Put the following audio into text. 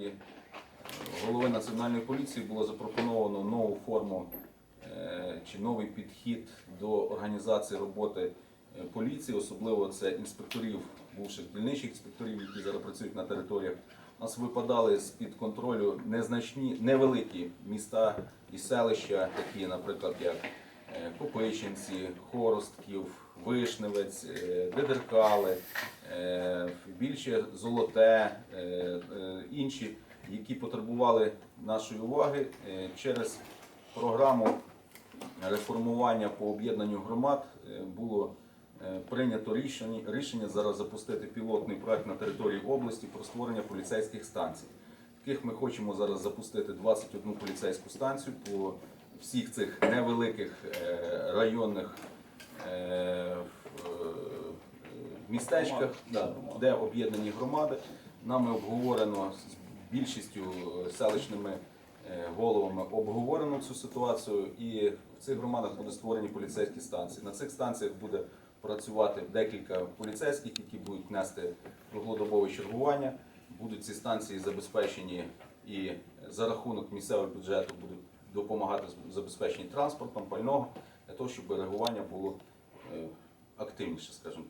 І голови національної поліції було запропоновано нову форму е, чи новий підхід до організації роботи е, поліції, особливо це інспекторів, бувших дільничих інспекторів, які зараз працюють на територіях. У нас випадали з-під контролю незначні, невеликі міста і селища, такі, наприклад, як е, Копичинці, Хоростків, Вишневець, Дедеркали, більше Золоте, е, е, інші, які потребували нашої уваги Е, через програму реформування по об'єднанню громад було прийнято рішення, зараз запустити пілотний проект на території області про створення поліцейських станцій. Таких ми хочемо зараз запустити 21 поліцейську станцію по всіх цих невеликих районних містечках, да, де об'єднані громади. Нами обговорено з більшістю селищними е, головами обговорено цю ситуацію, і в цих громадах будуть створені поліцейські станції. На цих станціях буде працювати декілька поліцейських, які будуть нести круглодобове чергування. Будуть ці станції забезпечені і за рахунок місцевого бюджету будуть допомагати з забезпеченні транспортом, пального, для того, щоб реагування було е, активніше, скажімо так.